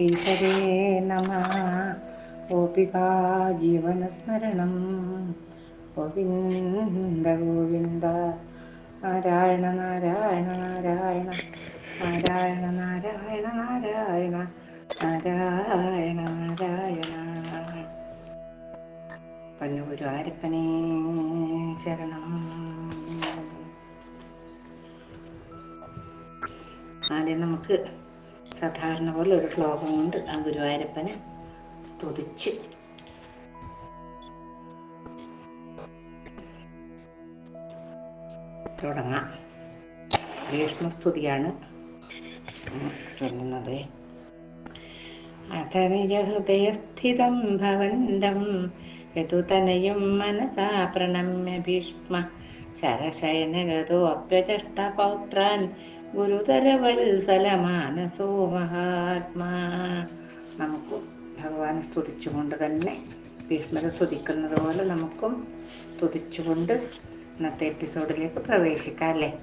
ശ്രീഹരേ നമ. ഗോപികാ ജീവനസ്മരണം ഗോവിന്ദ ഗോവിന്ദ. നാരായണ നാരായണ നാരായണ. നാരായണ നാരായണ നാരായണ. നാരായണ നാരായണ. പന്നുഗുരുവാരപ്പനേ ശരണം. ആദ്യം നമുക്ക് സാധാരണ പോലെ ഒരു ശ്ലോകം കൊണ്ട് ആ ഗുരുവായൂരപ്പനെ തുതിച്ച്. തുടങ്ങാം. ഭീഷ്മസ്തുതിയാണ് ചൊല്ലുന്നത്. അഥനിജഹൃദയസ്ഥിതം ഭവന്തം യതുതനയും മനസാ പ്രണമ്യ ഭീഷ്മ ശരശയനഗതോ അപ്യചഷ്ടപൗത്രാൻ ഗുരുതരവത്സലമാനസോ മഹാത്മാ നമുക്ക് ഭഗവാനെ സ്തുതിച്ചുകൊണ്ട് തന്നെ ഭീഷ്മരെ സ്തുതിക്കുന്നത് പോലെ നമുക്കും സ്തുതിച്ചുകൊണ്ട് ഇന്നത്തെ എപ്പിസോഡിലേക്ക് പ്രവേശിക്കാം അല്ലേ?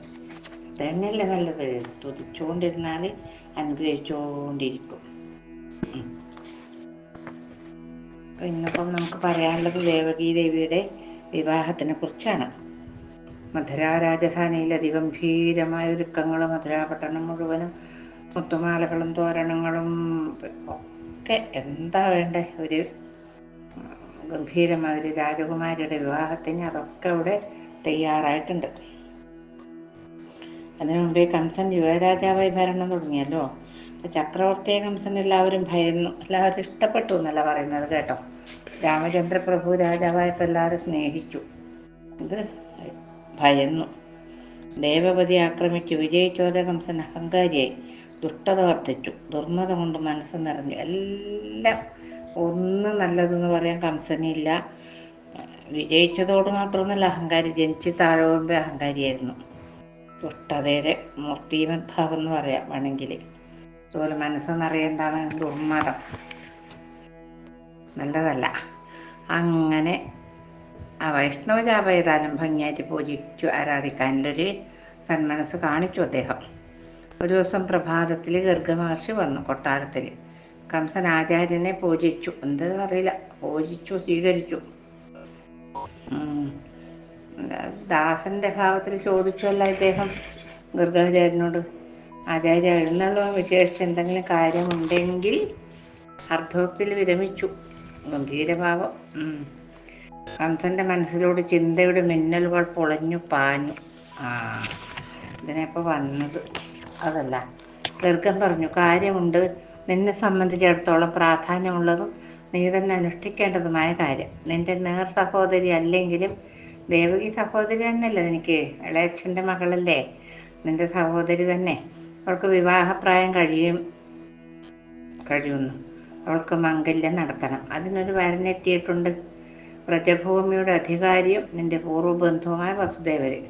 തന്നെയല്ലേ നല്ലത്. സ്തുതിച്ചുകൊണ്ടിരുന്നാൽ അനുഗ്രഹിച്ചുകൊണ്ടിരിക്കും. ഇന്നിപ്പം നമുക്ക് പറയാനുള്ളത് ദേവകീ ദേവിയുടെ വിവാഹത്തിനെ കുറിച്ചാണ്. മധുര രാജധാനിയിൽ അതിഗംഭീരമായ ഒരുക്കങ്ങൾ മധുരാപട്ടണം മുഴുവനും മുത്തുമാലകളും തോരണങ്ങളും ഒക്കെ എന്താ വേണ്ടേ? ഒരു ഗംഭീരമായ ഒരു രാജകുമാരിയുടെ വിവാഹത്തിന് അതൊക്കെ അവിടെ തയ്യാറായിട്ടുണ്ട്. അതിനു മുമ്പേ കംസൻ യുവരാജാവായി ഭരണം തുടങ്ങിയല്ലോ. ചക്രവർത്തിയെ കംസൻ എല്ലാവരും ഭയന്നു. എല്ലാവരും ഇഷ്ടപ്പെട്ടു എന്നല്ല പറയുന്നത് കേട്ടോ. രാമചന്ദ്രപ്രഭു രാജാവായപ്പോൾ എല്ലാവരും സ്നേഹിച്ചു. ഇത് ഭയന്നു. ദേവപതി ആക്രമിച്ചു. വിജയിച്ചോടെ കംസൻ അഹങ്കാരിയായി. ദുഷ്ടത വർദ്ധിച്ചു. ദുർമത കൊണ്ട് മനസ്സ് നിറഞ്ഞു. എല്ലാം ഒന്ന് നല്ലതെന്ന് പറയാൻ കംസനില്ല. വിജയിച്ചതോട് മാത്രമൊന്നുമല്ല അഹങ്കാരി ജനിച്ച് താഴെ അഹങ്കാരിയായിരുന്നു. ദുഷ്ടതയുടെ മൂർത്തിമദ്ഭാവം എന്ന് പറയാം വേണമെങ്കിൽ. അതുപോലെ മനസ്സ് നിറയെന്താണ് ദുർമതം. നല്ലതല്ല. അങ്ങനെ ആ വൈഷ്ണവ ജാപേതാനും ഭംഗിയായിട്ട് പൂജിച്ചു ആരാധിക്കാനുള്ളൊരു സന്മനസ് കാണിച്ചു അദ്ദേഹം. ഒരു ദിവസം പ്രഭാതത്തിൽ ഗർഗമഹർഷി വന്നു കൊട്ടാരത്തിൽ കംസൻ ആചാര്യനെ പൂജിച്ചു. എന്തെന്ന് അറിയില്ല. പൂജിച്ചു സ്വീകരിച്ചു. ദാസന്റെ ഭാവത്തിൽ ചോദിച്ചല്ല ഇദ്ദേഹം ഗർഗാചാര്യനോട്. ആചാര്യ എഴുന്നള്ളവും വിശേഷിച്ച് എന്തെങ്കിലും കാര്യമുണ്ടെങ്കിൽ അർദ്ധവത്തിൽ വിരമിച്ചു. ഗംഭീരഭാവം. കംസന്റെ മനസ്സിലൂടെ ചിന്തയുടെ മിന്നലുകൾ പൊളഞ്ഞു പാഞ്ഞു. ആ ഇതിനെപ്പോ വന്നത്? അതല്ല ദീർഘം പറഞ്ഞു കാര്യമുണ്ട്. നിന്നെ സംബന്ധിച്ചിടത്തോളം പ്രാധാന്യമുള്ളതും നീ തന്നെ അനുഷ്ഠിക്കേണ്ടതുമായ കാര്യം. നിന്റെ നേർ സഹോദരി അല്ലെങ്കിലും ദേവകി സഹോദരി തന്നെയല്ലേ എനിക്ക് ഇളയച്ഛന്റെ മകളല്ലേ? നിന്റെ സഹോദരി തന്നെ. അവൾക്ക് വിവാഹപ്രായം കഴിയും കഴിയുന്നു. അവൾക്ക് മംഗല്യം നടത്തണം. അതിനൊരു വരനെത്തിയിട്ടുണ്ട്. വ്രജഭൂമിയുടെ അധികാരിയും നിന്റെ പൂർവബന്ധുവുമായ വസുദേവര്.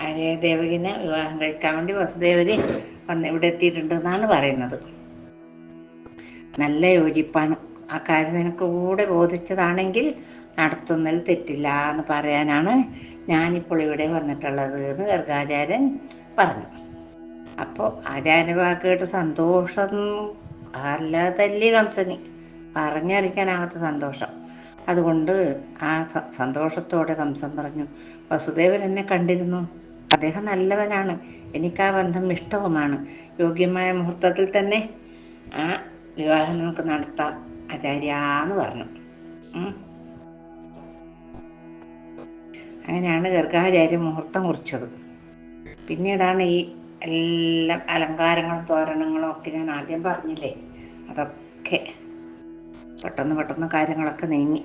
ആര്യ ദേവകിനെ വിവാഹം കഴിക്കാൻ വേണ്ടി വസുദേവര് വന്ന് ഇവിടെ എത്തിയിട്ടുണ്ട് എന്നാണ് പറയുന്നത്. നല്ല യോജിപ്പാണ്. ആ കാര്യം നിനക്ക് കൂടെ ബോധിച്ചതാണെങ്കിൽ നടത്തുന്നതിൽ തെറ്റില്ല എന്ന് പറയാനാണ് ഞാനിപ്പോൾ ഇവിടെ വന്നിട്ടുള്ളത് എന്ന് ഗർഗാചാര്യൻ പറഞ്ഞു. അപ്പോൾ ആചാര്യ വാക്കേട്ട് സന്തോഷം. അല്ലാതല്ലേ കംസനി. പറഞ്ഞറിയിക്കാനാവാത്ത സന്തോഷം. അതുകൊണ്ട് ആ സന്തോഷത്തോടെ കംസം പറഞ്ഞു വസുദേവൻ എന്നെ കണ്ടിരുന്നു. അദ്ദേഹം നല്ലവനാണ്. എനിക്ക് ആ ബന്ധം ഇഷ്ടവുമാണ്. യോഗ്യമായ മുഹൂർത്തത്തിൽ തന്നെ ആ വിവാഹം നമുക്ക് നടത്താം ആചാര്യാന്ന് പറഞ്ഞു. അങ്ങനെയാണ് ഗർഗാചാര്യ മുഹൂർത്തം കുറിച്ചത്. പിന്നീടാണ് ഈ എല്ലാം അലങ്കാരങ്ങളും തോരണങ്ങളും ഒക്കെ ഞാൻ ആദ്യം പറഞ്ഞില്ലേ? അതൊക്കെ പെട്ടെന്ന് പെട്ടെന്ന് കാര്യങ്ങളൊക്കെ നീങ്ങി.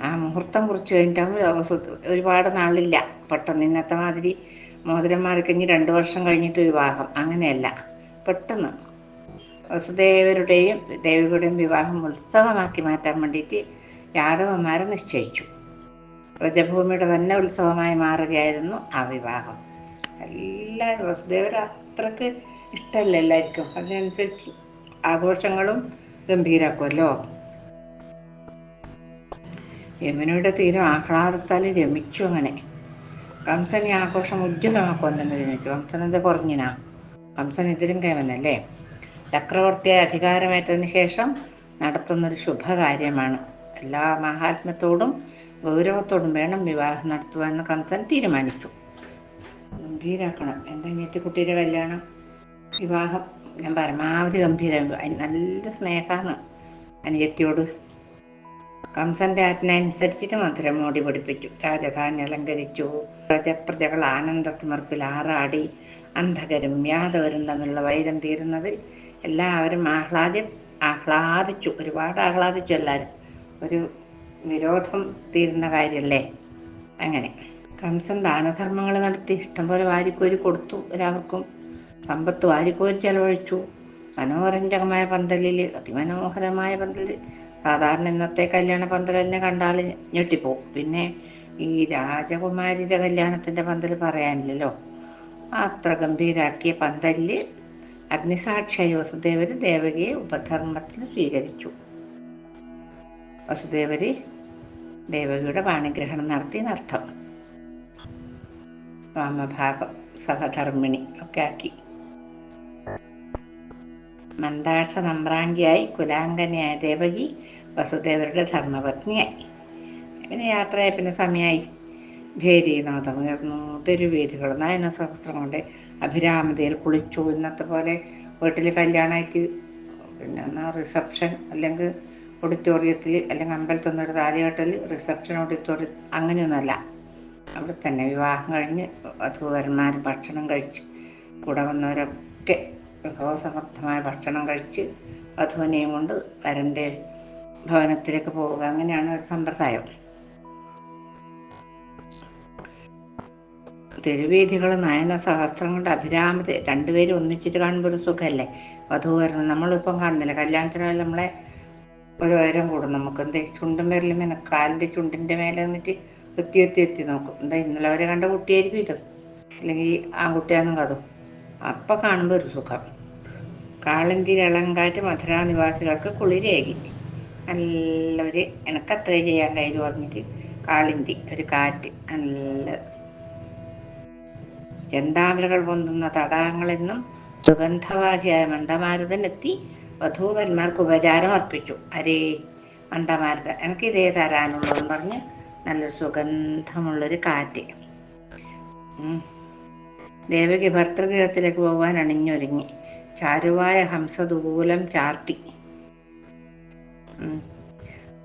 ആ മുഹൂർത്തം കുറിച്ച് കഴിഞ്ഞിട്ടാകുമ്പോൾ ഒരുപാട് നാളില്ല. പെട്ടെന്ന് ഇന്നത്തെ മാതിരി മോതിരന്മാർക്ക് ഇനി രണ്ടു വർഷം കഴിഞ്ഞിട്ട് വിവാഹം. അങ്ങനെയല്ല. പെട്ടെന്ന്. വസുദേവരുടെയും ദേവിയുടെയും വിവാഹം ഉത്സവമാക്കി മാറ്റാൻ വേണ്ടിയിട്ട് യാദവന്മാരെ നിശ്ചയിച്ചു. വ്രജഭൂമിയുടെ തന്നെ ഉത്സവമായി മാറുകയായിരുന്നു ആ വിവാഹം. എല്ലാവരും വസുദേവർ അത്രയ്ക്ക് ഇഷ്ടമല്ല എല്ലാവർക്കും. അതിനനുസരിച്ച് ആഘോഷങ്ങളും ഗംഭീരാക്കുമല്ലോ യമുനയുടെ തീരം ആഹ്ലാദത്താൽ രമിച്ചു അങ്ങനെ. കംസൻ ഈ ആഘോഷം ഉജ്ജ്വലമാക്കുമെന്നു രമിച്ചു. കംസൻ എന്ത് കുറഞ്ഞിനാ? കംസൻ ഇതിലും കേവനല്ലേ ചക്രവർത്തിയെ അധികാരമേറ്റതിന് ശേഷം നടത്തുന്നൊരു ശുഭകാര്യമാണ്. എല്ലാ മഹാത്മ്യത്തോടും ഗൗരവത്തോടും വേണം വിവാഹം നടത്തുവാൻ കംസൻ തീരുമാനിച്ചു. ഗംഭീരാക്കണം. എന്റെ അനിയത്തിക്കുട്ടിയുടെ കല്യാണം. വിവാഹം ഞാൻ പരമാവധി ഗംഭീരം. നല്ല സ്നേഹമാണ് അനിയത്തിയോട്. കംസന്റെ ആജ്ഞ അനുസരിച്ചിട്ട് മധുരം മോടി പഠിപ്പിച്ചു രാജധാനി അലങ്കരിച്ചു. പ്രജപ്രജകൾ ആനന്ദത്തിമർപ്പിൽ ആറാടി. അന്ധകരും യാദവരും തമ്മിലുള്ള വൈരം തീരുന്നതിൽ എല്ലാവരും ആഹ്ലാദി ആഹ്ലാദിച്ചു. ഒരുപാട് ആഹ്ലാദിച്ചു എല്ലാവരും ഒരു വിരോധം തീരുന്ന കാര്യമല്ലേ അങ്ങനെ. കംസൻ ദാനധർമ്മങ്ങൾ നടത്തി. ഇഷ്ടംപോലെ വാരിക്കോരി കൊടുത്തു എല്ലാവർക്കും. സമ്പത്ത് വാരിക്കോരി ചെലവഴിച്ചു. മനോരഞ്ജകമായ പന്തലിൽ അതിമനോഹരമായ പന്തലിൽ സാധാരണ ഇന്നത്തെ കല്യാണ പന്തൽ തന്നെ കണ്ടാൽ ഞെട്ടിപ്പോവും. പിന്നെ ഈ രാജകുമാരിയുടെ കല്യാണത്തിന്റെ പന്തൽ പറയാനില്ലല്ലോ. അത്ര ഗംഭീരാക്കിയ പന്തലിൽ അഗ്നിസാക്ഷിയായി വസുദേവര് ദേവകിയെ ഉപധർമ്മത്തിൽ സ്വീകരിച്ചു. വസുദേവര് ദേവകിയുടെ പാണിഗ്രഹണം നടത്തി എന്നർത്ഥം വാമഭാഗം സഹധർമ്മിണി ഒക്കെ ആക്കി. മന്ദാക്ഷ നമ്പ്രാങ്കിയായി കുലാങ്കനയായ ദേവകി വസുദേവരുടെ ധർമ്മപത്നിയായി. പിന്നെ യാത്രയായി. പിന്നെ സമയമായി ഭേദീനാഥം ഉയർന്നു. തെരുവേദികൾ നയന സഹസ്രം കൊണ്ട് അഭിരാമതയിൽ കുളിച്ചു. ഇന്നത്തെ പോലെ വീട്ടിൽ കല്യാണമായിട്ട് പിന്നെ എന്നാ റിസപ്ഷൻ അല്ലെങ്കിൽ ഓഡിറ്റോറിയത്തിൽ അല്ലെങ്കിൽ അമ്പലത്തിൽ നിന്നൊരു താലികെട്ടൽ റിസപ്ഷൻ ഓഡിറ്റോറിയം അങ്ങനെയൊന്നുമല്ല. അവിടെ തന്നെ വിവാഹം കഴിഞ്ഞ് വധൂവരന്മാർ ഭക്ഷണം കഴിച്ച് കൂടെ വന്നവരൊക്കെ വിഭവസമർത്ഥമായ ഭക്ഷണം കഴിച്ച് വധുവിനെയും കൊണ്ട് വരന്റെ ഭവനത്തിലേക്ക് പോവുക. അങ്ങനെയാണ് ഒരു സമ്പ്രദായം. തെരുവീഥികൾ നയന സഹസ്രം കൊണ്ട് അഭിരാമത രണ്ടുപേരും ഒന്നിച്ചിട്ട് കാണുമ്പോൾ ഒരു സുഖമല്ലേ വധുവരണം നമ്മളിപ്പം കാണുന്നില്ല. കല്യാണത്തിനല്ല നമ്മളെ ഒരു ഉയരം കൂടും. നമുക്ക് എന്താ ചുണ്ടും പേരിലും മേലെ കാലിന്റെ ചുണ്ടിന്റെ മേലെ നിന്നിട്ട് എത്തി എത്തി എത്തി നോക്കും. എന്താ ഇന്നലെ അവരെ കണ്ട കുട്ടിയായിരിക്കും ഇത്? അല്ലെങ്കിൽ ആൺകുട്ടിയാണെന്നും കതും അപ്പം കാണുമ്പോൾ ഒരു സുഖം. കാളന്തി ഇളങ്കാറ്റ് മധുര നിവാസികൾക്ക് കുളിരേകി നല്ലൊരു എനിക്ക് അത്രേ ചെയ്യാൻ കയ്യിൽ പറഞ്ഞിട്ട് കാളിന്തി ഒരു കാറ്റ് നല്ല ജന്താമരകൾ പൊന്തുന്ന തടാകങ്ങളെന്നും സുഗന്ധവാഹിയായ മന്ദമാരുതൻ എത്തി വധൂവന്മാർക്ക് ഉപചാരം അർപ്പിച്ചു. അരേ മന്ദമാരുതൻ എനിക്ക് ഇതേ തരാനുള്ളൂ എന്ന് പറഞ്ഞ് നല്ലൊരു സുഗന്ധമുള്ളൊരു കാറ്റ്. ദേവകി ഭർത്തൃഗൃഹത്തിലേക്ക് പോകാൻ അണിഞ്ഞൊരുങ്ങി. ചാരുവായ ഹംസദൂകൂലം ചാർത്തി.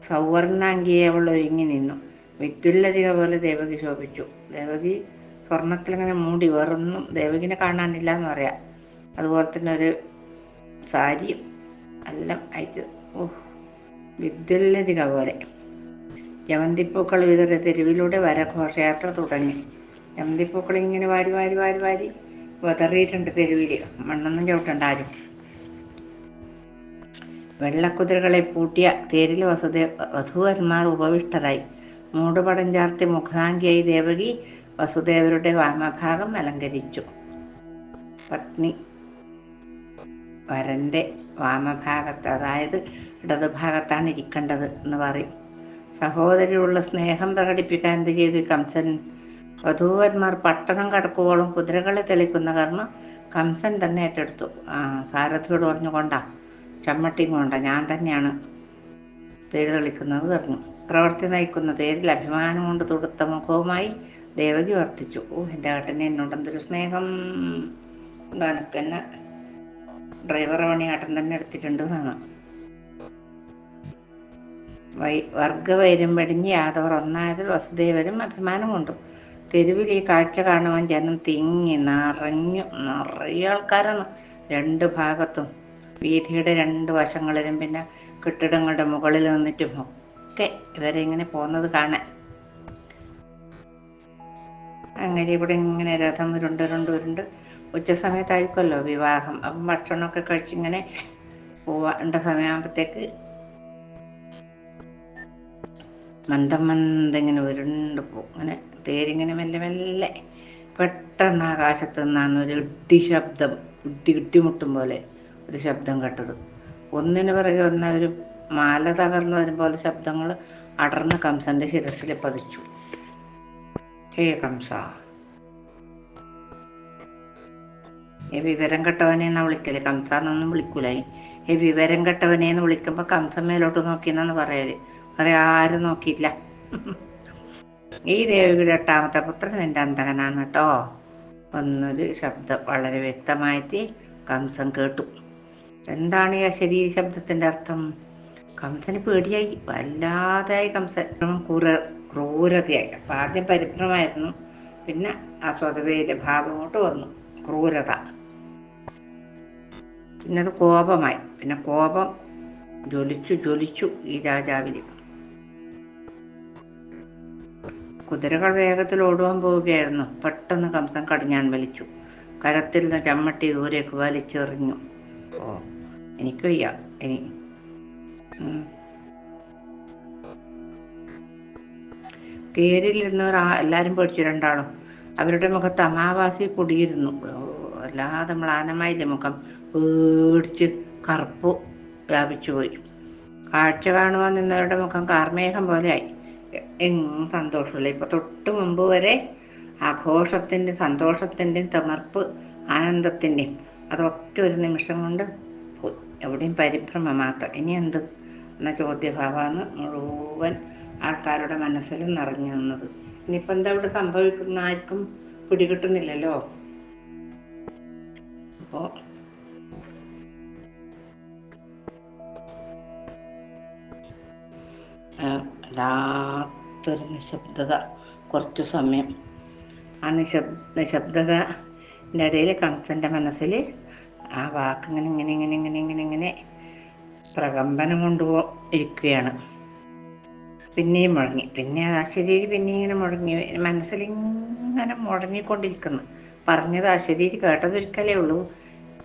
സൗവർണാങ്കിയെ അവൾ ഒരുങ്ങി നിന്നു. വിദ്യുല്ലതിക പോലെ ദേവകി ശോഭിച്ചു. ദേവകി സ്വർണത്തിലിങ്ങനെ മൂടി വേറൊന്നും ദേവകിനെ കാണാനില്ല എന്ന് പറയാം. അതുപോലെ തന്നെ ഒരു സാരിയും എല്ലാം അയച്ചു. ഓഹ്. വിദ്യുല്ലതിക പോലെ. ജമന്തിപ്പൂക്കൾ വിതറിയ തെരുവിലൂടെ വരഘോഷയാത്ര തുടങ്ങി. ജമന്തിപ്പൂക്കൾ ഇങ്ങനെ വാരി വാരി വാരി വാരി വിതറിയിട്ടുണ്ട് തെരുവിൽ മണ്ണൊന്നും ചവിട്ടണ്ട ആരും. വെള്ളക്കുതിരകളെ പൂട്ടിയ തേരിൽ വസുദേ വധൂവന്മാർ ഉപവിഷ്ടരായി. മൂടുപടം ചാർത്തി മുഖാംഗിയായി ദേവകി വസുദേവരുടെ വാമഭാഗം അലങ്കരിച്ചു. പത്നി വരന്റെ വാമഭാഗത്ത് അതായത് ഇടതുഭാഗത്താണ് ഇരിക്കേണ്ടത് എന്ന് പറയും. സഹോദരിയുള്ള സ്നേഹം പ്രകടിപ്പിക്കാൻ എന്ത് ചെയ്തു കംസൻ? വധൂവന്മാർ പട്ടണം കടക്കുവോളം കുതിരകളെ തെളിക്കുന്ന കർമ്മം കംസൻ തന്നെ ഏറ്റെടുത്തു. സാരഥിയോട് പറഞ്ഞുകൊണ്ടാ ചമ്മട്ടിയും കൊണ്ട ഞാൻ തന്നെയാണ് തേര് തെളിക്കുന്നത് പറഞ്ഞു. പ്രവർത്തി നയിക്കുന്ന തേരിൽ അഭിമാനം കൊണ്ട് തുടുത്ത മുഖവുമായി ദേവകി വർത്തിച്ചു. ഓ എന്റെ ഏട്ടനെ എന്നോട് എന്തൊരു സ്നേഹം. എനിക്ക് തന്നെ ഡ്രൈവറെ പണി തന്നെ എടുത്തിട്ടുണ്ട് എന്നാണ്. വൈ വർഗവൈര്യം വെടിഞ്ഞ് യാദവർ ഒന്നായതിൽ വസുദേവരും അഭിമാനം കൊണ്ടു തെരുവിൽ ഈ കാഴ്ച കാണുവാൻ ജനം തിങ്ങി നിറഞ്ഞു. നിറയെ ആൾക്കാരാണ്. രണ്ട് ഭാഗത്തും. വീതിയുടെ രണ്ട് വശങ്ങളിലും പിന്നെ കെട്ടിടങ്ങളുടെ മുകളിൽ നിന്നിട്ടും ഒക്കെ ഇവരെ ഇങ്ങനെ പോകുന്നത് കാണാൻ. അങ്ങനെ ഇവിടെ ഇങ്ങനെ രഥം ഉരുണ്ട് ഉരുണ്ട് ഉരുണ്ട് ഉച്ച സമയത്തായിരിക്കുമല്ലോ വിവാഹം. അപ്പം ഭക്ഷണമൊക്കെ കഴിച്ചിങ്ങനെ പോവാണ്ട സമയമാകുമ്പോഴത്തേക്ക് മന്ദം മന്ദിങ്ങനെ ഉരുണ്ട് പോകും. ഇങ്ങനെ തേരിങ്ങനെ മെല്ലെ മെല്ലെ പെട്ടെന്ന് ആകാശത്ത് നിന്നാണ് ഒരു ഇട്ടി ശബ്ദം ഇട്ടി ഇട്ടിമുട്ടും പോലെ ഒരു ശബ്ദം കേട്ടത്. ഒന്നിനു പിറകെ ഒന്ന ഒരു മാല തകർന്നു പോലെ ശബ്ദങ്ങൾ അടർന്ന് കംസന്റെ ശിരസിൽ പതിച്ചു. ഹേ കംസ. ഏ വിവരം കെട്ടവനെ എന്നാ വിളിക്കൽ? കംസാന്നൊന്നും വിളിക്കൂല. ഏ വിവരം കെട്ടവനെ എന്ന് വിളിക്കുമ്പോൾ കംസം മേലോട്ട് നോക്കിയെന്നാണ് പറയൽ. പറയാ ആരും നോക്കിയില്ല ഈ ദേവിയുടെ എട്ടാമത്തെ പുത്രൻ എന്റെ അന്തകനാണ് കേട്ടോ. എന്നൊരു ശബ്ദം വളരെ വ്യക്തമായിട്ട് കംസൻ കേട്ടു. എന്താണ് ഈ അശരീര ശബ്ദത്തിന്റെ അർത്ഥം? കംസന് പേടിയായി. വല്ലാതായി കംസൻ. ക്രൂര ക്രൂരതയായി. അപ്പൊ ആദ്യം പരിഭ്രമായിരുന്നു. പിന്നെ ആ സ്വതവേയുടെ ഭാവം കൊണ്ട് വന്നു. ക്രൂരത. പിന്നെ അത് കോപമായി. പിന്നെ കോപം ജ്വലിച്ചു ജ്വലിച്ചു ഈ രാജാവിന്. കുതിരകൾ വേഗത്തിൽ ഓടുവാൻ പോവുകയായിരുന്നു. പെട്ടെന്ന് കംസൻ കടിഞ്ഞാൻ വലിച്ചു. കരത്തിൽ നിന്ന് ചമ്മട്ടി ദൂരേക്ക് വലിച്ചെറിഞ്ഞു. ഓ എനിക്ക് വയ്യ. ഇനി. തേരിൽ തേരിലിരുന്നവർ എല്ലാവരും പേടിച്ചു. രണ്ടാളും. അവരുടെ മുഖത്ത് അമാവാസി കുടിയിരുന്നു. അല്ലാതെ വല്ലാതെ മ്ലാനമായില്ലേ മുഖം. പേടിച്ച് കറുപ്പ് വ്യാപിച്ചു പോയി കാഴ്ച കാണുവാൻ നിന്നവരുടെ മുഖം കാർമേഘം പോലെയായി എങ്ങും സന്തോഷമില്ല. ഇപ്പൊ തൊട്ട് മുമ്പ് വരെ ആഘോഷത്തിന്റെ സന്തോഷത്തിന്റെയും തമർപ്പ് ആനന്ദത്തിന്റെയും അതൊക്കെ ഒരു നിമിഷം കൊണ്ട് പോയി. എവിടെയും പരിഭ്രമ മാത്രം. ഇനി എന്ത്? എന്ന ചോദ്യഭാവമാണ് മുഴുവൻ ആൾക്കാരുടെ മനസ്സിൽ നിറഞ്ഞു നിന്നത്. ഇനിയിപ്പോൾ എന്താ ഇവിടെ സംഭവിക്കുന്ന? ആർക്കും പിടികിട്ടുന്നില്ലല്ലോ. അപ്പോ ആ, വല്ലാത്തൊരു നിശബ്ദത കുറച്ചു സമയം. ആ നിശബ് നിശബ്ദതന്റെ ഇടയിൽ കംസന്റെ മനസ്സിൽ ആ വാക്ക് ഇങ്ങനെ ഇങ്ങനെ ഇങ്ങനെ ഇങ്ങനെ ഇങ്ങനെ പ്രകമ്പനം കൊണ്ടുപോ ഇരിക്കുകയാണ്. പിന്നെയും മുഴങ്ങി. പിന്നെ ആശരീരി ശരീരം പിന്നെ ഇങ്ങനെ മുഴങ്ങി. മനസ്സിലിങ്ങനെ മുഴങ്ങിക്കൊണ്ടിരിക്കുന്നു. പറഞ്ഞത് ആ ശരീരം കേട്ടതൊരിക്കലേ ഉള്ളൂ.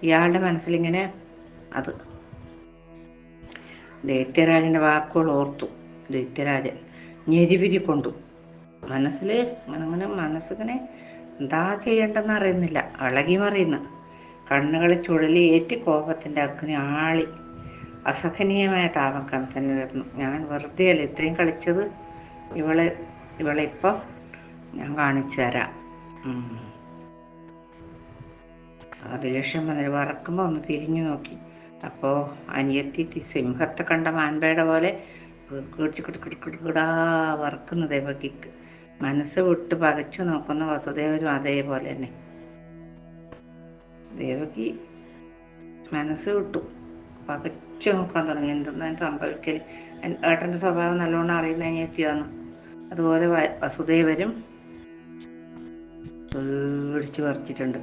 ഇയാളുടെ മനസ്സിലിങ്ങനെ അത്. ദൈത്യരാജന്റെ വാക്കുകൾ ഓർത്തു. ദൈത്യരാജൻ. ഞെരിപിരി കൊണ്ടു. മനസ്സിൽ അങ്ങനെ അങ്ങനെ മനസ്സിങ്ങനെ എന്താ ചെയ്യേണ്ടെന്ന് അറിയുന്നില്ല. അളകി മറിയുന്നു. കണ്ണുകൾ ചുഴലി ഏറ്റി കോപത്തിന്റെ അഗ്നി ആളി അസഹനീയമായ താപക്കം തന്നെ വരുന്നു ഞാൻ വെറുതെ അല്ല ഇത്രയും കളിച്ചത് ഇവൾ ഇവളെ ഞാൻ കാണിച്ചു തരാം. ദേഷ്യം വന്നിട്ട് വറക്കുമ്പോൾ ഒന്ന് തിരിഞ്ഞു നോക്കി. അപ്പോൾ അനിയത്തി സിംഹത്തെ കണ്ട മാൻപേട പോലെ കിടിച്ച് കിട കിട കിടകിടാ വറക്കുന്ന ദേവകിക്ക് മനസ്സ് വിട്ട് പകച്ചു നോക്കുന്ന വസുദേവരും അതേപോലെ തന്നെ ദേവകി മനസ്സ് വിട്ടു. പകച്ചു നോക്കാൻ തുടങ്ങി. എന്തെന്നാൽ സംഭവിക്കൽ? ഏട്ടന്റെ സ്വഭാവം നല്ലോണം അറിയുന്ന അനിയത്തിയാണ് അതുപോലെ വസുദേവരും പേടിച്ചു പറിച്ചിട്ടുണ്ട്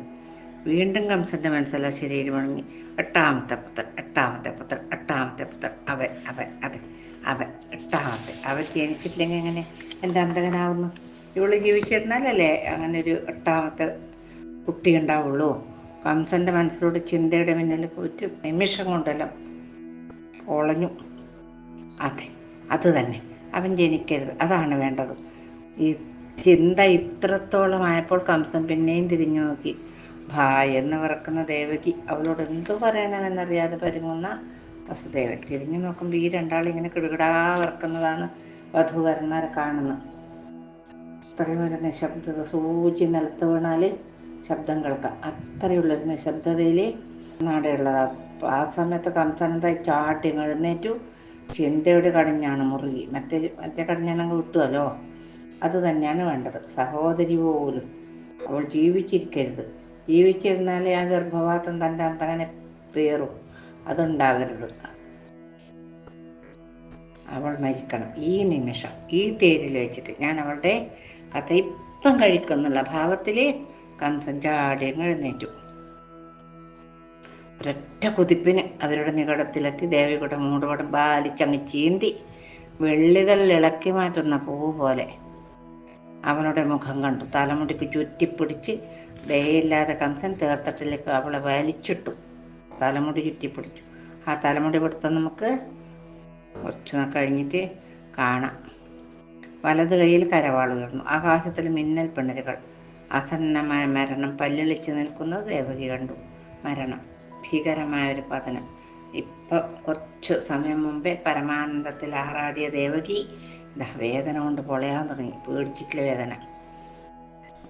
വീണ്ടും കംസന്റെ മനസ്സല്ല ശരീരം ഉണങ്ങി. എട്ടാമത്തെ പുത്രൻ എട്ടാമത്തെ പുത്രൻ എട്ടാമത്തെ പുത്രൻ. അവൻ അവൻ അതെ അവൻ എട്ടാമത്തെ അവൻ ജനിച്ചിട്ടില്ലെങ്കിൽ എങ്ങനെ? എന്റെ അന്തകനാവുന്നു ഇവൾ ജീവിച്ചിരുന്നാലല്ലേ അങ്ങനെ ഒരു എട്ടാമത്തെ കുട്ടി ഉണ്ടാവുള്ളൂ. കംസന്റെ മനസ്സിലൂടെ ചിന്തയുടെ മുന്നിൽ പോയിട്ട് നിമിഷം കൊണ്ടെല്ലാം ഒളഞ്ഞു. അതെ അത് തന്നെ. അവൻ ജനിക്കരുത്. അതാണ് വേണ്ടത്. ഈ ചിന്ത ഇത്രത്തോളം ആയപ്പോൾ കംസൻ പിന്നെയും തിരിഞ്ഞു നോക്കി. ഭായ് എന്ന് വിറക്കുന്ന ദേവകി അവളോട് എന്തു പറയണമെന്നറിയാതെ പരുങ്ങുന്ന വസുദേവൻ തിരിഞ്ഞു നോക്കുമ്പോൾ ഈ രണ്ടാളും ഇങ്ങനെ കിടുകിടാ വറക്കുന്നതാണ് വധുവരന്മാരെ കാണുന്നത്. അത്രയും ഒരു നിശബ്ദത സൂചി നിലത്ത് വീണാൽ ശബ്ദം കേൾക്കാം. അത്രയുള്ളൊരു നിശബ്ദതയിൽ നാടെയുള്ളത്. അപ്പൊ ആ സമയത്ത് കംസനന്തായി ചാട്ടി എഴുന്നേറ്റു. ചിന്തയുടെ കടിഞ്ഞാണ് മുറുകി. മറ്റേ മറ്റേ കടിഞ്ഞാണങ്ങ് വിട്ടുവല്ലോ. അത് തന്നെയാണ് വേണ്ടത്. സഹോദരി പോലും അവൾ ജീവിച്ചിരിക്കരുത്. ജീവിച്ചിരുന്നാലേ ആ ഗർഭപാത്രം തന്റെ അന്തങ്ങനെ പേറും. അതുണ്ടാകരുത്. അവൾ മരിക്കണം. ഈ നിമിഷം ഈ തേരിൽ വെച്ചിട്ട് ഞാൻ അവളുടെ കഥ ഇപ്പം കഴിക്കുന്നുള്ള ഭാവത്തിൽ കംസൻ ചാടി അങ്ങ് എഴുന്നേറ്റു. ഒരൊറ്റ കുതിപ്പിന് അവരുടെ നികടത്തിലെത്തി ദേവികുടം മൂടുപടം ബാലിച്ചങ്ങ് ചീന്തി വെള്ളിതൽ ഇളക്കി മാറ്റുന്ന പൂ പോലെ അവളുടെ മുഖം കണ്ടു. തലമുടിക്ക് ചുറ്റിപ്പിടിച്ച് ദയയില്ലാതെ കംസൻ തേർത്തട്ടിലേക്ക് അവളെ വലിച്ചിട്ടു. തലമുടി ചുറ്റിപ്പിടിച്ചു. ആ തലമുടി പിടുത്തം നമുക്ക് കുറച്ച് കഴിഞ്ഞിട്ട് കാണാം. വലത് കൈയിൽ കരവാൾ ഉയർന്നു. ആകാശത്തിൽ മിന്നൽ പിണരുകൾ അസന്നമായ മരണം. പല്ലിളിച്ച് നിൽക്കുന്നത് ദേവകി കണ്ടു. മരണം. ഭീകരമായ ഒരു പതനം. ഇപ്പൊ കുറച്ചു സമയം മുമ്പേ പരമാനന്ദത്തിൽ ആറാടിയ ദേവകി വേദന കൊണ്ട് പൊളയാൻ തുടങ്ങി. പേടിച്ചിട്ടില്ല വേദന.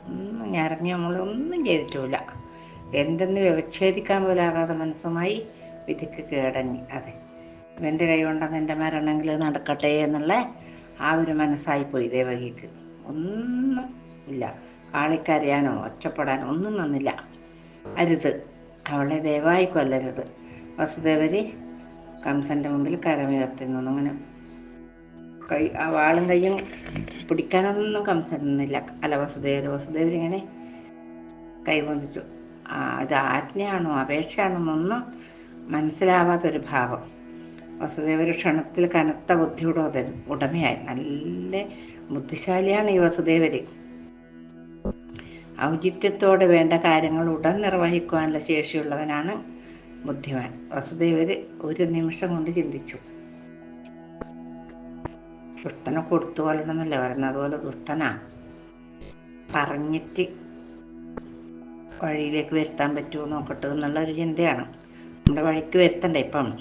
ഒന്നും ഞരങ്ങി നമ്മൾ ഒന്നും ചെയ്തിട്ടില്ല എന്തെന്ന് വ്യവച്ഛേദിക്കാൻ പോലാകാതെ മനസ്സുമായി വിധിക്ക് കേടങ്ങി. അതെ. എന്റെ കൈ കൊണ്ടത് എന്റെ മരണമെങ്കിൽ നടക്കട്ടെ എന്നുള്ള ആ ഒരു മനസ്സായിപ്പോയി ദേവകിക്ക് ഒന്നും ഇല്ല. കാളിക്കരയാനോ ഒറ്റപ്പെടാനോ ഒന്നും നന്നില്ല അരുത്. അവളെ ദയവായി കൊല്ലരുത്. വസുദേവര് കംസന്റെ മുമ്പിൽ കരമുയർത്തി നിന്നു അങ്ങനെ കൈ ആ വാളും കൈയും പിടിക്കാനൊന്നും കംസൻ നിന്നില്ല. അല്ല വസുദേവര് വസുദേവരിങ്ങനെ കൈ കൈകൊണ്ടിച്ചു ഇത് ആജ്ഞയാണോ അപേക്ഷയാണോ എന്നൊന്നും മനസ്സിലാവാത്തൊരു ഭാവം. വസുദേവര് ക്ഷണത്തിൽ കനത്ത ബുദ്ധിയുടെ ഉടമയായി. നല്ല ബുദ്ധിശാലിയാണ് ഈ വസുദേവര്. ഔചിത്യത്തോടെ വേണ്ട കാര്യങ്ങൾ ഉടൻ നിർവഹിക്കുവാനുള്ള ശേഷിയുള്ളവനാണ് ബുദ്ധിമാൻ. വസുദേവര് ഒരു നിമിഷം കൊണ്ട് ചിന്തിച്ചു. ദുഷ്ടനെ കൊടുത്തു കൊല്ലണമെന്നല്ലേ പറയുന്നത് അതുപോലെ ദുഷ്ടനാ. പറഞ്ഞിട്ട് വഴിയിലേക്ക് വരുത്താൻ പറ്റുമോ നോക്കട്ടെ എന്നുള്ള ഒരു ചിന്തയാണ്. നമ്മുടെ വഴിക്ക് വരുത്തണ്ടേ ഇപ്പം?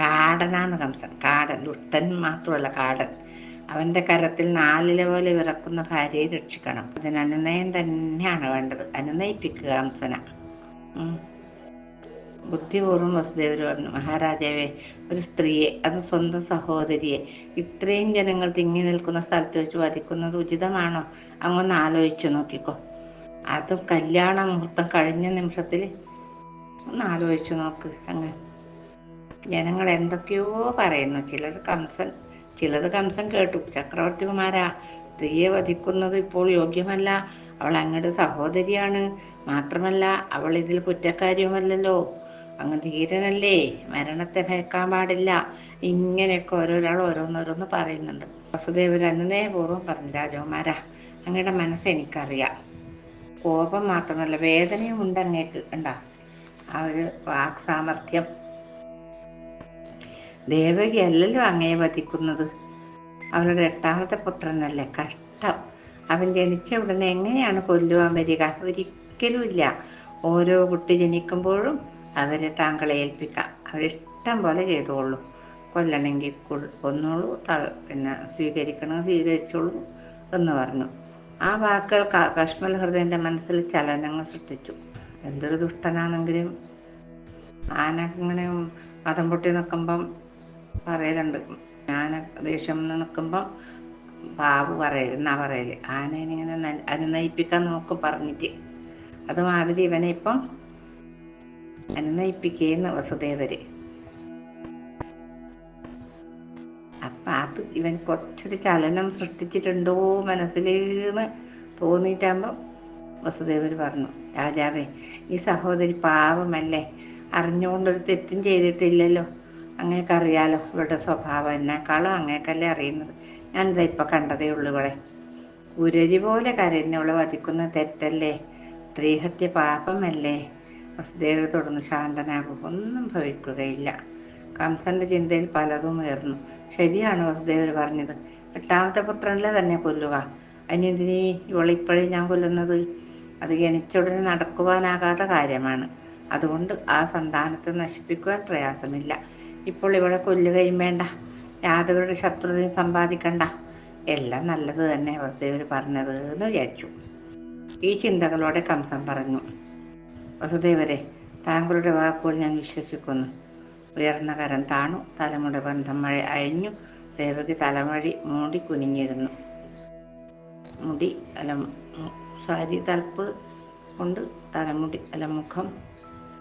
കാടനാണ് കംസൻ. കാടൻ ദുഷ്ടൻ മാത്രമല്ല കാടൻ. അവന്റെ കരത്തിൽ നാലിലെ പോലെ വിറക്കുന്ന ഭാര്യയെ രക്ഷിക്കണം. അതിന് അനുനയം തന്നെയാണ് വേണ്ടത്. അനുനയിപ്പിക്കുക കംസന. ബുദ്ധിപൂർവം വസുദേവർ പറഞ്ഞു മഹാരാജാവേ ഒരു സ്ത്രീയെ അത് സ്വന്തം സഹോദരിയെ ഇത്രയും ജനങ്ങൾ തിങ്ങി നിൽക്കുന്ന സ്ഥലത്ത് വെച്ച് വധിക്കുന്നത് ഉചിതമാണോ? അങ്ങൊന്ന് ആലോചിച്ചു നോക്കിക്കോ. അതും കല്യാണ മുഹൂർത്തം കഴിഞ്ഞ നിമിഷത്തിൽ ഒന്ന് ആലോചിച്ചു നോക്ക് അങ്ങ്. ജനങ്ങൾ എന്തൊക്കെയോ പറയുന്നു. ചിലർ കംസൻ ചിലത് കംസൻ കേട്ടു. ചക്രവർത്തികുമാരാ സ്ത്രീയെ വധിക്കുന്നത് ഇപ്പോൾ യോഗ്യമല്ല. അവൾ അങ്ങയുടെ സഹോദരിയാണ്. മാത്രമല്ല അവൾ ഇതിൽ കുറ്റക്കാരിയുമല്ലല്ലോ. അങ്ങ് ധീരനല്ലേ? മരണത്തെ ഭയക്കാൻ പാടില്ല. ഇങ്ങനെയൊക്കെ ഓരോരാൾ ഓരോന്നോരോന്ന് പറയുന്നുണ്ട്. വസുദേവർ അനുനയപൂർവം പറഞ്ഞു രാജകുമാരാ അങ്ങയുടെ മനസ്സ് എനിക്കറിയാം. കോപം മാത്രമല്ല വേദനയും ഉണ്ട് അങ്ങേക്ക് ഉണ്ടാ ആ ഒരു വാക് സാമർഥ്യം. ദേവകി അല്ലല്ലോ അങ്ങയെ വധിക്കുന്നത്. അവളുടെ എട്ടാമത്തെ പുത്രനല്ലേ? കഷ്ടം. അവൻ ജനിച്ച ഉടനെ എങ്ങനെയാണ് കൊല്ലുവാൻ വരിക? ഒരിക്കലുമില്ല ഓരോ കുട്ടി ജനിക്കുമ്പോഴും അവരെ താങ്കളെ ഏൽപ്പിക്കാം. അവരിഷ്ടം പോലെ ചെയ്തോളൂ. കൊല്ലണമെങ്കിൽ കൊന്നോളൂ പിന്നെ സ്വീകരിക്കണമെങ്കിൽ സ്വീകരിച്ചോളൂ എന്ന് പറഞ്ഞു. ആ വാക്കുകൾ കശ്മൽ ഹൃദയന്റെ മനസ്സിൽ ചലനങ്ങൾ സൃഷ്ടിച്ചു. എന്തൊരു ദുഷ്ടനാണെങ്കിലും ആന ഇങ്ങനെ മതം പൊട്ടി നിൽക്കുമ്പം പറയലുണ്ട്. ഞാൻ ദേഷ്യം നിൽക്കുമ്പം ബാബു എന്നാ പറയൽ? ആനേനിങ്ങനെ അനുനയിപ്പിക്കാൻ നോക്കും പറഞ്ഞിട്ട്. അതുമാതിരി ഇവനെ ഇപ്പം അനുനയിപ്പിക്കുകയെന്ന് വസുദേവര്. അത് ഇവൻ കുറച്ചൊരു ചലനം സൃഷ്ടിച്ചിട്ടുണ്ടോ മനസ്സിലേന്ന് തോന്നിയിട്ടാകുമ്പം വസുദേവർ പറഞ്ഞു രാജാവേ ഈ സഹോദരി പാവമല്ലേ? അറിഞ്ഞുകൊണ്ടൊരു തെറ്റും ചെയ്തിട്ടില്ലല്ലോ. അങ്ങേക്ക് അറിയാലോ ഇവളുടെ സ്വഭാവം എന്നെക്കാളും അങ്ങേക്കല്ലേ അറിയുന്നത്. ഞാനിതാ ഇപ്പം കണ്ടതേ ഉള്ളൂ ഇവളെ. ഉരരി പോലെ കരഞ്ഞവളെ വധിക്കുന്ന തെറ്റല്ലേ? സ്ത്രീഹത്യ പാപമല്ലേ? വസുദേവ തുടർന്ന് ശാന്തനാകും. ഒന്നും ഭവിക്കുകയില്ല. കംസന്റെ ചിന്തയിൽ പലതും ഉയർന്നു. ശരിയാണ് വസുദേവർ പറഞ്ഞത്? എട്ടാമത്തെ പുത്രനിലെ തന്നെ കൊല്ലുക? അതിനെന്തിനീ ഇവളിപ്പോഴേ ഞാൻ കൊല്ലുന്നത്? അത് ജനിച്ചുടനെ നടക്കുവാനാകാത്ത കാര്യമാണ്. അതുകൊണ്ട് ആ സന്താനത്തെ നശിപ്പിക്കുവാൻ പ്രയാസമില്ല. ഇപ്പോൾ ഇവളെ കൊല്ലുകയും വേണ്ട. യാതൊരു ശത്രുതയും സമ്പാദിക്കണ്ട. എല്ലാം നല്ലത് തന്നെ വസുദേവർ പറഞ്ഞത് എന്ന് വിചാരിച്ചു. ഈ ചിന്തകളോടെ കംസം പറഞ്ഞു. വസുദേവരെ താങ്കളുടെ വാക്കുകൾ ഞാൻ വിശ്വസിക്കുന്നു. ഉയർന്ന കരം താണു. തലമുടി ബന്ധം മഴ അഴിഞ്ഞു. ദേവകി തലമഴി മൂടി കുനിഞ്ഞിരുന്നു. മുടി അല സാരി തലപ്പ് കൊണ്ട് തലമുടി അല്ല മുഖം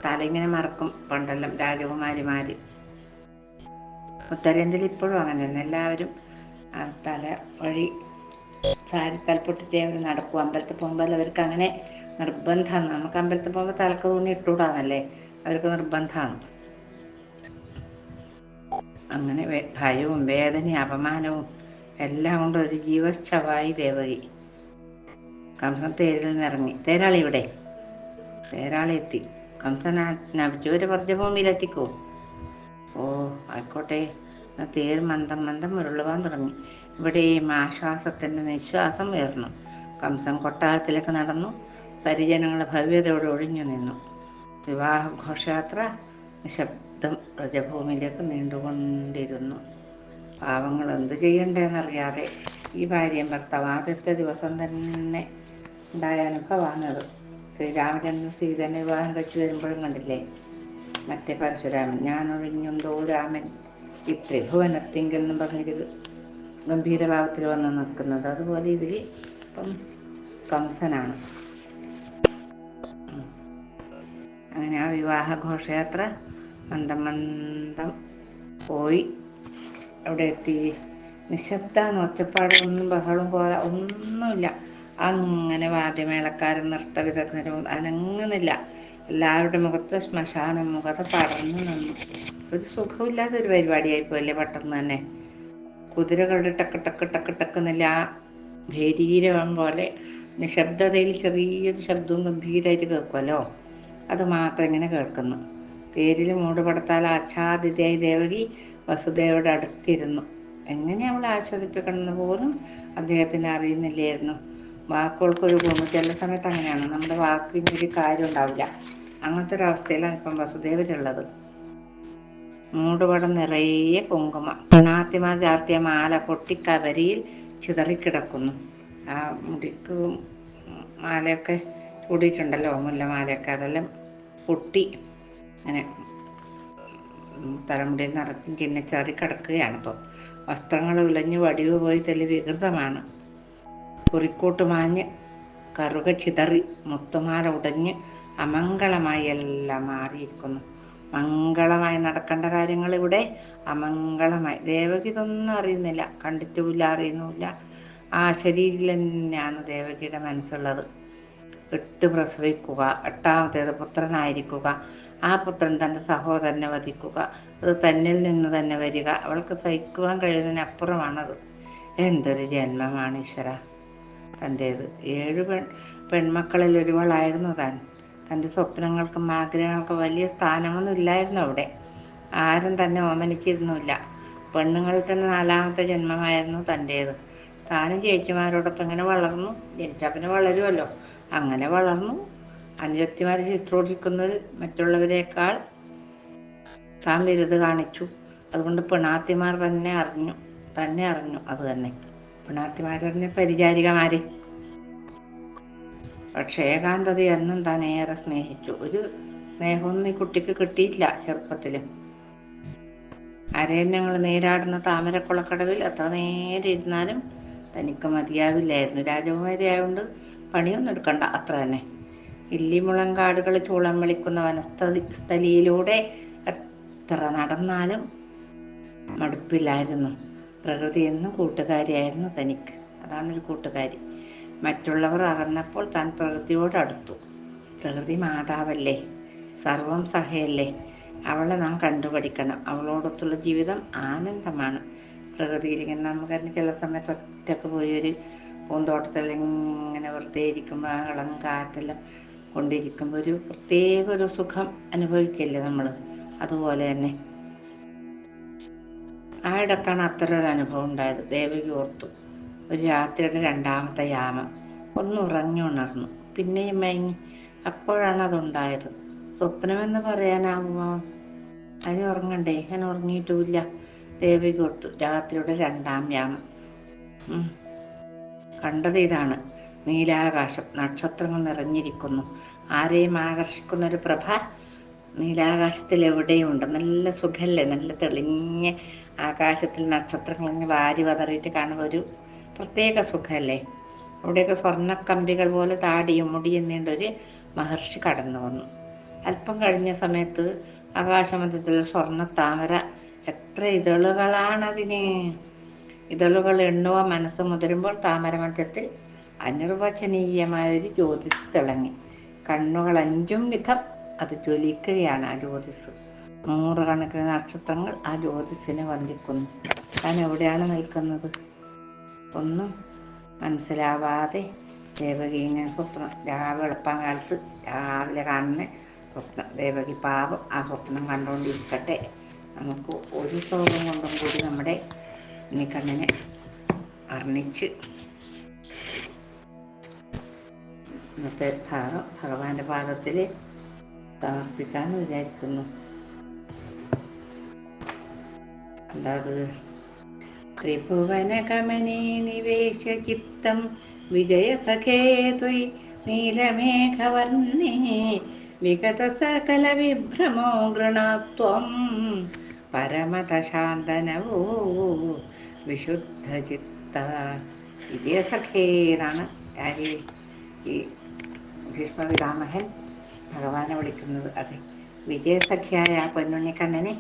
തല മറക്കും പണ്ടെല്ലാം രാജകുമാരിമാര്. ഉത്തരേന്ത്യയിൽ ഇപ്പോഴും അങ്ങനെ തന്നെ എല്ലാവരും തല വഴി സാരി തലപ്പൊട്ടിച്ച് അവർ നടക്കും. അമ്പലത്തിൽ പോകുമ്പോൾ അവർക്ക് അങ്ങനെ നിർബന്ധമാണ് നമുക്ക് അമ്പലത്തിൽ പോകുമ്പോൾ തലക്ക് തുണി ഇട്ടുകൂടാന്നല്ലേ? അവർക്ക് നിർബന്ധമാണ്. അങ്ങനെ ഭയവും വേദനയും അപമാനവും എല്ലാം കൊണ്ട് ഒരു ജീവശ്ചവായി ദേവകി. കംസൻ തേരിൽ നിന്നിറങ്ങി തേരാളി ഇവിടെ തേരാളി എത്തി. കംസൻ നബിച്ചൂര് വർജഭൂമിയിലെത്തിക്കോ ഓ ആയിക്കോട്ടെ. തേർ മന്ദം മന്ദം ഉരുളുവാൻ തുടങ്ങി. ഇവിടെയും ആശ്വാസത്തിന്റെ നിശ്വാസം ഉയർന്നു. കംസൻ കൊട്ടാരത്തിലേക്ക് നടന്നു. പരിജനങ്ങളെ ഭവ്യതയോടെ ഒഴിഞ്ഞു നിന്നു. വിവാഹ ഘോഷയാത്ര നിശബ്ദം വ്രജഭൂമിയിലേക്ക് നീണ്ടുകൊണ്ടിരുന്നു. പാവങ്ങൾ എന്തു ചെയ്യണ്ടേന്നറിയാതെ ഈ ഭാര്യയും ഭർത്താവ് ആദ്യത്തെ ദിവസം തന്നെ ഉണ്ടായ അനുഭവമാണത് ശ്രീരാമചന്ദ്രൻ സീതനെ വിവാഹം കഴിച്ചു വരുമ്പോഴും കണ്ടില്ലേ? മറ്റേ പരശുരാമൻ ഞാൻ ഒഴിഞ്ഞുണ്ടോ രാമൻ ഈ ത്രിഭുവനത്തിങ്കൽ എന്നും പറഞ്ഞൊരു ഗംഭീരഭാവത്തിൽ വന്ന് നിൽക്കുന്നത്. അതുപോലെ ഇതിൽ ഇപ്പം കംസനാണ്. അങ്ങനെ ആ വിവാഹ ഘോഷയാത്ര മന്ദം പോയി. അവിടെ എത്തി. നിശബ്ദമാണ് ഒച്ചപ്പാടും ബഹളം പോലെ ഒന്നുമില്ല. അങ്ങനെ വാദ്യമേളക്കാരൻ നൃത്ത വിദഗ്ധരും അനങ്ങുന്നില്ല. എല്ലാവരുടെ മുഖത്ത് ശ്മശാന മുഖത പടർന്നു നിന്നു. ഒരു സുഖമില്ലാത്ത ഒരു പരിപാടിയായിപ്പോയല്ലേ പെട്ടെന്ന് തന്നെ. കുതിരകളുടെ ടക്ക് ടക്ക് ടക്ക് ടക്ക് എന്നില്ല ആ ഭീരീരവം പോലെ നിശബ്ദതയിൽ ചെറിയൊരു ശബ്ദവും ഗംഭീരമായിട്ട് കേൾക്കുമല്ലോ അത് മാത്രം ഇങ്ങനെ കേൾക്കുന്നു. പേരിൽ മൂടുപടത്താൽ ആച്ഛാദിതയായി ദേവകി വസുദേവയുടെ അടുത്തിരുന്നു. എങ്ങനെ അവളെ ആസ്വദിപ്പിക്കണമെന്ന് പോലും അദ്ദേഹത്തിന് അറിയുന്നില്ലായിരുന്നു. വാക്കുകൾക്കൊരു ഗുണം ചില സമയത്ത് അങ്ങനെയാണ്. നമ്മുടെ വാക്കിന് ഒരു കാര്യം ഉണ്ടാവില്ല. അങ്ങനത്തെ ഒരു അവസ്ഥയിലാണ് ഇപ്പം വസുദേവരുള്ളത്. മൂടുപടം നിറയെ കുങ്കുമ. പിണാത്തിമാർ ചാർത്തിയ മാല പൊട്ടിക്കവരിയിൽ ചിതറിക്കിടക്കുന്നു. ആ മുടിക്ക് മാലയൊക്കെ കൂടിയിട്ടുണ്ടല്ലോ മുല്ലമാലയൊക്കെ. അതെല്ലാം പൊട്ടി അങ്ങനെ തലമുടി നിറച്ചും ചിന്നച്ചാറി കിടക്കുകയാണ് ഇപ്പം. വസ്ത്രങ്ങൾ ഉലഞ്ഞു വടിവ് പോയി തെളി വികൃതമാണ്. കുറിക്കൂട്ട് മാഞ്ഞ് കറുക ചിതറി മുത്തുമാല ഉടഞ്ഞ് അമംഗളമായി എല്ലാം മാറിയിരിക്കുന്നു. മംഗളമായി നടക്കേണ്ട കാര്യങ്ങൾ ഇവിടെ അമംഗളമായി. ദേവകി ഇതൊന്നും അറിയുന്നില്ല കണ്ടിട്ടുമില്ല അറിയുന്നുമില്ല. ആ ശരീരത്തിൽ തന്നെയാണ് ദേവകിയുടെ മനസ്സുള്ളത്. എട്ട് പ്രസവിക്കുക എട്ടാമത്തേത് പുത്രനായിരിക്കുക. ആ പുത്രൻ തന്റെ സഹോദരനെ വധിക്കുക. അത് തന്നിൽ നിന്ന് തന്നെ വരിക. അവൾക്ക് സഹിക്കുവാൻ കഴിയുന്നതിനപ്പുറമാണത്. എന്തൊരു ജന്മമാണ് ഈശ്വര. തന്റേത് ഏഴ് പെൺ പെൺമക്കളിൽ ഒരുവളായിരുന്നു താൻ. തന്റെ സ്വപ്നങ്ങൾക്കും ആഗ്രഹങ്ങൾക്കും വലിയ സ്ഥാനമൊന്നും ഇല്ലായിരുന്നു അവിടെ. ആരും തന്നെ ഓമനിച്ചിരുന്നില്ല. പെണ്ണുങ്ങളിൽ തന്നെ നാലാമത്തെ ജന്മമായിരുന്നു തന്റേത് താനും ചേച്ചിമാരോടൊപ്പം ഇങ്ങനെ വളർന്നു. ജനിച്ചാൽ പിന്നെ വളരുമല്ലോ അങ്ങനെ വളർന്നു. അനുജത്തിമാർ ശുശ്രൂഷിക്കുന്നത് മറ്റുള്ളവരെക്കാൾ താൻ കാണിച്ചു. അതുകൊണ്ട് പിണാത്തിമാർ തന്നെ അറിഞ്ഞു തന്നെ അറിഞ്ഞു അത് തന്നെ. പിണാത്തിമാർ തന്നെ പരിചാരികമാര്. പക്ഷേ ഏകാന്തത എന്നും താൻ ഏറെ സ്നേഹിച്ചു. ഒരു സ്നേഹമൊന്നും ഈ കുട്ടിക്ക് കിട്ടിയില്ല ചെറുപ്പത്തിലും. അരയന്നങ്ങൾ നേരാടുന്ന താമരക്കുളക്കടവിൽ എത്ര നേരം ഇരുന്നാലും തനിക്ക് മതിയാവില്ലായിരുന്നു. രാജകുമാരി ആയതുകൊണ്ട് പണിയൊന്നും എടുക്കണ്ട അത്ര തന്നെ. ഇല്ലിമുളങ്കാടുകൾ ചൂളം വിളിക്കുന്ന വനസ്ഥലി സ്ഥലിയിലൂടെ എത്ര നടന്നാലും മടുപ്പില്ലായിരുന്നു. പ്രകൃതി എന്നും കൂട്ടുകാരിയായിരുന്നു തനിക്ക്. അതാണൊരു കൂട്ടുകാരി. മറ്റുള്ളവർ അകന്നപ്പോൾ താൻ പ്രകൃതിയോട് അടുത്തു. പ്രകൃതി മാതാവല്ലേ? സർവം സഹയല്ലേ? അവളെ നാം കണ്ടുപഠിക്കണം. അവളോടൊത്തുള്ള ജീവിതം ആനന്ദമാണ്. പ്രകൃതിയിൽ ഇങ്ങനെ നമുക്ക് തന്നെ ചില സമയത്ത് ഒറ്റയ്ക്ക് പോയി ഒരു പൂന്തോട്ടത്തിൽ ഇങ്ങനെ വെറുതെ ഇരിക്കുമ്പോൾ ഇളം കാറ്റെല്ലാം കൊണ്ടിരിക്കുമ്പോൾ ഒരു പ്രത്യേക ഒരു സുഖം അനുഭവിക്കില്ലേ നമ്മൾ അതുപോലെ തന്നെ. ആ ഇടക്കാണ് അത്തരം ഒരു അനുഭവം ഉണ്ടായത്. ദേവകി ഓർത്തു. ഒരു രാത്രിയുടെ രണ്ടാമത്തെ യാമം. ഒന്ന് ഉറങ്ങി ഉണർന്നു. പിന്നെയും മയങ്ങി അപ്പോഴാണ് അതുണ്ടായത്. സ്വപ്നമെന്ന് പറയാനാവുമോ? അതിന് ഉറങ്ങണ്ടേ? ഞാൻ ഉറങ്ങിയിട്ടുമില്ല. ദേവകി ഓർത്തു. രാത്രിയുടെ രണ്ടാം യാമം. കണ്ടത് ഇതാണ്. നീലാകാശം. നക്ഷത്രങ്ങൾ നിറഞ്ഞിരിക്കുന്നു. ആരെയും ആകർഷിക്കുന്ന ഒരു പ്രഭ നീലാകാശത്തിൽ എവിടെയുണ്ട് നല്ല സുഖല്ലേ? നല്ല തെളിഞ്ഞ ആകാശത്തിൽ നക്ഷത്രങ്ങൾ ഇങ്ങനെ വാരി വതറിയിട്ട് കാണുമ്പോൾ ഒരു പ്രത്യേക സുഖമല്ലേ അവിടെയൊക്കെ സ്വർണക്കമ്പികൾ പോലെ താടിയും മുടിയും നീണ്ടൊരു മഹർഷി കടന്നു വന്നു. അല്പം കഴിഞ്ഞ സമയത്ത് ആകാശമധ്യത്തിൽ സ്വർണ താമര എത്ര ഇതളുകളാണതിന്? ഇതളുകൾ എണ്ണുവ മനസ്സ് മുതിരുമ്പോൾ താമരമധ്യത്തിൽ അനിർവചനീയമായ ഒരു ജ്യോതിസ് തിളങ്ങി. കണ്ണുകൾ അഞ്ചും വിധം അത് ജ്വലിക്കുകയാണ് ആ ജ്യോതിസ്. നൂറുകണക്കിന് നക്ഷത്രങ്ങൾ ആ ജ്യോതിസിനെ വന്ദിക്കുന്നു. താൻ എവിടെയാണ് നിൽക്കുന്നത്? ഒന്നും മനസ്സിലാവാതെ ദേവകി ഇങ്ങനെ സ്വപ്നം രാവിലെ എളുപ്പം കാലത്ത് രാവിലെ കാണുന്ന സ്വപ്നം ദേവകി പാപം ആ സ്വപ്നം കണ്ടുകൊണ്ടിരിക്കട്ടെ നമുക്ക് ഒരു ശ്ലോകം കൊണ്ടും കൂടി നമ്മുടെ ഉണ്ണിക്കണ്ണനെ വർണിച്ച് ഇന്നത്തെ ഭാഗം ഭഗവാന്റെ പാദത്തിൽ സമർപ്പിക്കാമെന്ന് വിചാരിക്കുന്നു. എന്താ അത്? ത്രിഭുവനഗമനേ നിവേശ ചിത്തം വിജയസഖേ ത്വയി നീലമേഘവർണേ വിഗതസകലവിഭ്രമോ ഗൃണാത്വം പരമതശാന്തനവോ വിശുദ്ധചിത്ത. വിജയസഖേ എന്നാണ് ഈ ഭീഷ്മപിതാമഹൻ ഭഗവാനെ വിളിക്കുന്നത് അതെ. വിജയസഖ്യായ ആ പൊന്നുണ്ണിക്കണ്ണനെ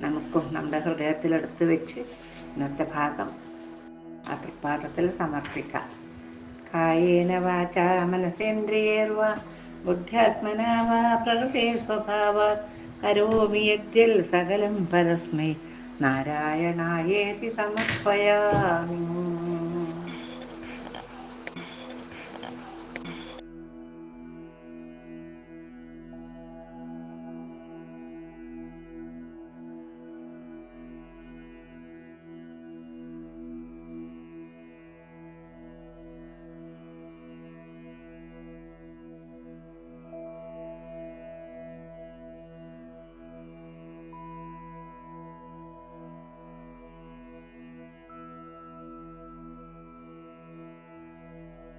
നമുക്കും നമ്മുടെ ഹൃദയത്തിലെടുത്ത് വെച്ച് ഇന്നത്തെ ഭാഗം ആ തൃപ്പാദത്തിൽ സമർപ്പിക്കാം. കായേന വാച മനസേന്ദ്രിയേർവ ബുദ്ധ്യാത്മനാ പ്രകൃതി സ്വഭാവ കരോമി യദ്യൽ സകലം പരസ്മൈ നാരായണായേതി സമർപ്പയാമി.